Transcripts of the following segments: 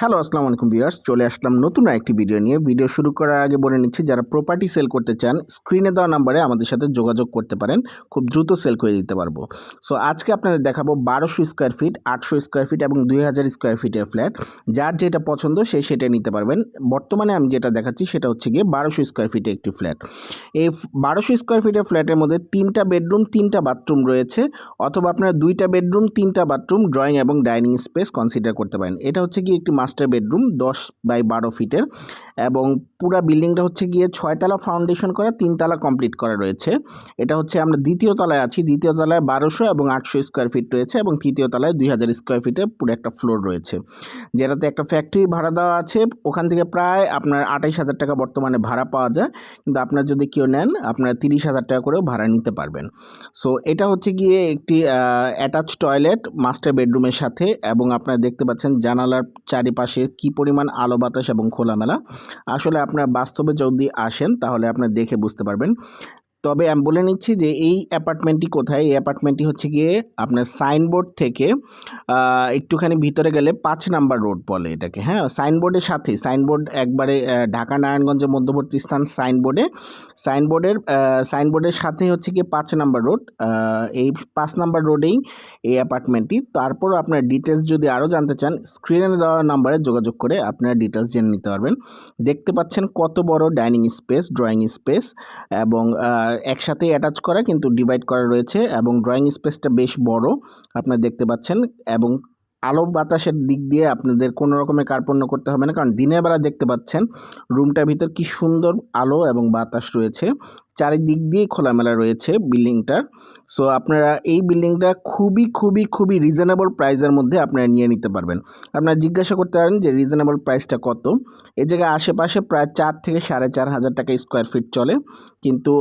Hello, আসসালামু আলাইকুম viewers. চলে আসলাম নতুন একটি ভিডিও নিয়ে। ভিডিও শুরু করার আগে বলে নিচ্ছি, যারা প্রপার্টি সেল করতে চান স্ক্রিনে দেওয়া নাম্বারে আমাদের সাথে যোগাযোগ করতে পারেন। খুব দ্রুত সেল করে দিতে পারব। সো আজকে আপনাদের দেখাবো বারোশো স্কোয়ার ফিট আটশো স্কোয়ার ফিট এবং দুই হাজার স্কোয়ার ফিটের ফ্ল্যাট যার যেটা পছন্দ, সে সেটা নিতে পারবেন। বর্তমানে আমি যেটা দেখাচ্ছি, সেটা হচ্ছে গিয়ে বারোশো স্কোয়ার ফিটে একটি ফ্ল্যাট এই বারোশো স্কোয়ার ফিটের ফ্ল্যাটের মধ্যে তিনটা বেডরুম তিনটা বাথরুম রয়েছে। অথবা আপনারা দুইটা বেডরুম তিনটা বাথরুম ড্রয়িং এবং ডাইনিং স্পেস কনসিডার করতে পারেন। এটা হচ্ছে কি একটি মাস্টার বেডরুম দশ বাই বারো ফিটের এবং পুরা বিল্ডিংটা হচ্ছে গিয়ে ছয়তলা ফাউন্ডেশন করা, তিনতলা কমপ্লিট করা রয়েছে। এটা হচ্ছে আমরা দ্বিতীয় তলায় আছি। দ্বিতীয় তলায় বারোশো এবং আটশো স্কোয়ার ফিট রয়েছে এবং তৃতীয় তলায় দুই হাজার স্কোয়ার ফিটের পুরো একটা ফ্লোর রয়েছে। যেটাতে একটা ফ্যাক্টরি ভাড়া দেওয়া আছে। ওখান থেকে প্রায় আপনার আঠাইশ হাজার টাকা বর্তমানে ভাড়া পাওয়া যায়। কিন্তু আপনার যদি কেউ নেন, আপনার তিরিশ হাজার টাকা করেও ভাড়া নিতে পারবেন। সো এটা হচ্ছে গিয়ে একটি অ্যাটাচ টয়লেট মাস্টার বেডরুমের সাথে এবং আপনারা দেখতে পাচ্ছেন জানালার চারিপাশে কি পরিমাণ আলো বাতাস এবং খোলামেলা? আসলে আপনার বাস্তবে যদি আসেন, তাহলে আপনার দেখে বুঝতে পারবেন। তবে আমি বলে নিচ্ছি যে এই অ্যাপার্টমেন্টটি কোথায়? এই অ্যাপার্টমেন্টটি হচ্ছে গিয়ে আপনার সাইনবোর্ড থেকে একটুখানি ভিতরে গেলে পাঁচ নাম্বার রোড বলে এটাকে। হ্যাঁ সাইনবোর্ডের সাথে, সাইনবোর্ড একবারে ঢাকা নারায়ণগঞ্জের মধ্যবর্তী স্থান সাইনবোর্ডে। সাইনবোর্ডের সাইনবোর্ডের সাথে হচ্ছে গিয়ে পাঁচ নাম্বার রোড। এই পাঁচ নাম্বার রোডেই এই অ্যাপার্টমেন্টটি। তারপর আপনার ডিটেলস যদি আরও জানতে চান, স্ক্রিনে দেওয়া নাম্বারে যোগাযোগ করে আপনারা ডিটেলস জেনে নিতে পারবেন। দেখতে পাচ্ছেন কত বড় ডাইনিং স্পেস, ড্রয়িং স্পেস এবং একসাথে অ্যাটাচ করা কিন্তু ডিভাইড করা রয়েছে এবং ড্রয়িং স্পেসটা বেশ বড়, আপনারা দেখতে পাচ্ছেন এবং আলো বাতাসের দিক দিয়ে আপনাদের কোনো রকমের কার্পণ্য করতে হবে না, কারণ দিনের বেলা দেখতে পাচ্ছেন রুমটার ভিতর কি সুন্দর আলো এবং বাতাস রয়েছে। চারিদিক দিয়ে খোলামেলা রয়েছে বিল্ডিংটার সো আপনারা এই বিল্ডিংটা খুবই খুবই খুবই রিজনেবল প্রাইসের মধ্যে আপনারা নিয়ে নিতে পারবেন। আপনারা জিজ্ঞাসা করতে পারেন যে রিজনেবল প্রাইসটা কত? এই জায়গায় আশেপাশে প্রায় চার থেকে সাড়ে চার হাজার টাকা স্কোয়ার ফিট চলে। কিন্তু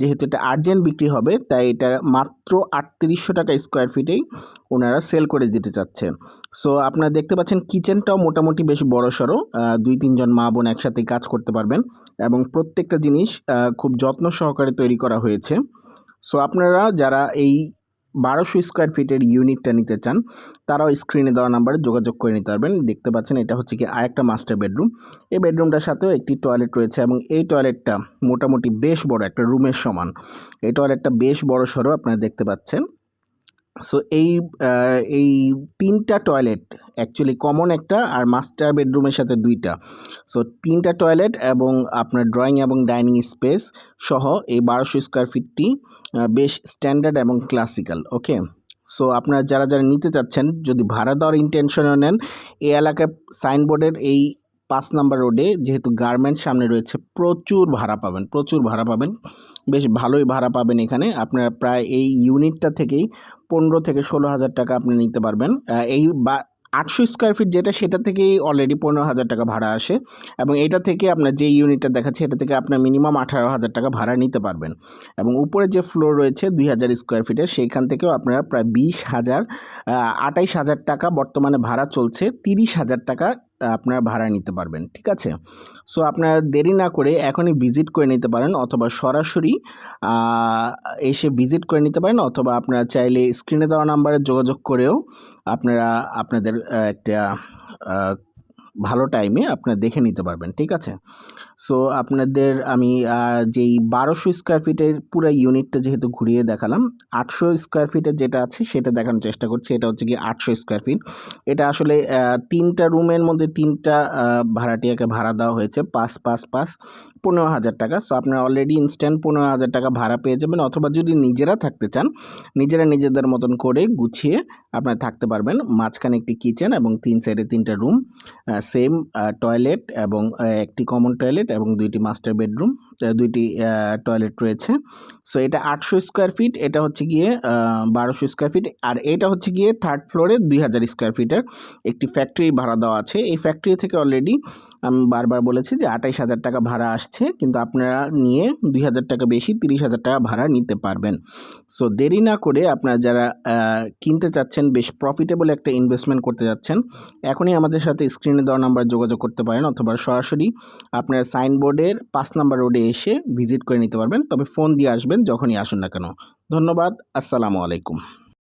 যেহেতু এটা আর্জেন্ট বিক্রি হবে, তাই এটা মাত্র আটত্রিশশো টাকা স্কোয়ার ফিটেই ওনারা সেল করে দিতে চাচ্ছে। সো আপনারা দেখতে পাচ্ছেন কিচেনটাও মোটামুটি বেশ বড় সড়ো দুই, তিনজন মা বোন একসাথে কাজ করতে পারবেন। এবং প্রত্যেকটা জিনিস খুব যত্ন সহকারে তৈরি করা হয়েছে। সো আপনারা যারা এই বারোশো স্কোয়ার ফিটের ইউনিটটা নিতে চান, তারাও স্ক্রিনে দেওয়া নাম্বারে যোগাযোগ করে নিতে পারবেন। দেখতে পাচ্ছেন, এটা হচ্ছে কি আরেকটা মাস্টার বেডরুম এই বেডরুমটার সাথেও একটি টয়লেট রয়েছে এবং এই টয়লেটটা মোটামুটি বেশ বড় একটা রুমের সমান। এই টয়লেটটা বেশ বড় সড়ো, আপনারা দেখতে পাচ্ছেন। সো এই এই তিনটা টয়লেট অ্যাকচুয়ালি কমন একটা আর মাস্টার বেডরুমের সাথে দুইটা। সো তিনটা টয়লেট এবং আপনার ড্রয়িং এবং ডাইনিং স্পেস সহ এই বারোশো স্কোয়ার ফিটটি বেশ স্ট্যান্ডার্ড এবং ক্লাসিক্যাল ওকে সো আপনারা যারা যারা নিতে চাচ্ছেন, যদি ভাড়া দেওয়ার ইন্টেনশনও নেন, এই এলাকায় সাইনবোর্ডের এই পাঁচ নাম্বার রোডে যেহেতু গার্মেন্টস সামনে রয়েছে, প্রচুর ভাড়া পাবেন, প্রচুর ভাড়া পাবেন। বেশ ভালোই ভাড়া পাবেন এখানে। আপনারা প্রায় এই ইউনিটটা থেকেই পনেরো থেকে ষোলো হাজার টাকা আপনি নিতে পারবেন। এই বা আটশো স্কোয়ার ফিট যেটা, সেটা থেকেই অলরেডি পনেরো হাজার টাকা ভাড়া আসে এবং এটা থেকে আপনার যে ইউনিটটা দেখাচ্ছে এটা থেকে আপনার মিনিমাম আঠারো হাজার টাকা ভাড়া নিতে পারবেন। এবং উপরে যে ফ্লোর রয়েছে দুই হাজার স্কোয়ার ফিটের সেইখান থেকেও আপনারা প্রায় বিশ হাজার আটাইশ হাজার টাকা বর্তমানে ভাড়া চলছে। তিরিশ হাজার টাকা আপনারা ভাড়া নিতে পারবেন, ঠিক আছে? সো আপনারা দেরি না করে এখনই ভিজিট করে নিতে পারেন অথবা সরাসরি এসে ভিজিট করে নিতে পারেন অথবা আপনারা চাইলে স্ক্রিনে দেওয়া নাম্বারে যোগাযোগ করেও আপনারা আপনাদের একটা ভালো টাইমে আপনারা দেখে নিতে পারবেন, ঠিক আছে? সো আপনাদের আমি যেই বারোশো স্কোয়ার ফিটের পুরো ইউনিটটা যেহেতু ঘুরিয়ে দেখালাম, আটশো স্কোয়ার ফিটের যেটা আছে সেটা দেখানোর চেষ্টা করছি, এটা হচ্ছে কি আটশো স্কোয়ার ফিট এটা আসলে তিনটা রুমের মধ্যে তিনটা ভাড়াটিয়াকে ভাড়া দেওয়া হয়েছে, পাঁচ পাঁচ পাঁচ। পনেরো হাজার টাকা। সো আপনারা অলরেডি ইনস্ট্যান্ট পনেরো হাজার টাকা ভাড়া পেয়ে যাবেন অথবা যদি নিজেরা থাকতে চান, নিজেরা নিজেদের মতন করে গুছিয়ে আপনারা থাকতে পারবেন। মাঝখানে একটি কিচেন এবং তিন সাইডে তিনটা রুম সেম টয়লেট এবং একটি কমন টয়লেট এবং দুইটি মাস্টার বেডরুম দুইটি টয়লেট রয়েছে। সো এটা আটশো স্কোয়ার ফিট এটা হচ্ছে গিয়ে বারোশো স্কোয়ার ফিট আর এটা হচ্ছে গিয়ে থার্ড ফ্লোরে দুই হাজার স্কোয়ার ফিটের একটি ফ্যাক্টরি ভাড়া দেওয়া আছে। এই ফ্যাক্টরি থেকে অলরেডি আমি বারবার বলেছি যে আঠাইশ হাজার টাকা ভাড়া আসছে, কিন্তু আপনারা নিয়ে দুই হাজার টাকা বেশি, তিরিশ হাজার টাকা ভাড়া নিতে পারবেন। সো দেরি না করে আপনারা যারা কিনতে চাচ্ছেন, বেশ প্রফিটেবল একটা ইনভেস্টমেন্ট করতে যাচ্ছেন, এখনই আমাদের সাথে স্ক্রিনে দেওয়া নাম্বার যোগাযোগ করতে পারেন অথবা সরাসরি আপনারা সাইনবোর্ডের পাঁচ নাম্বার রোডে এসে ভিজিট করে নিতে পারবেন। তবে ফোন দিয়ে আসবেন যখনই আসুন না কেন। ধন্যবাদ, আসসালামু আলাইকুম।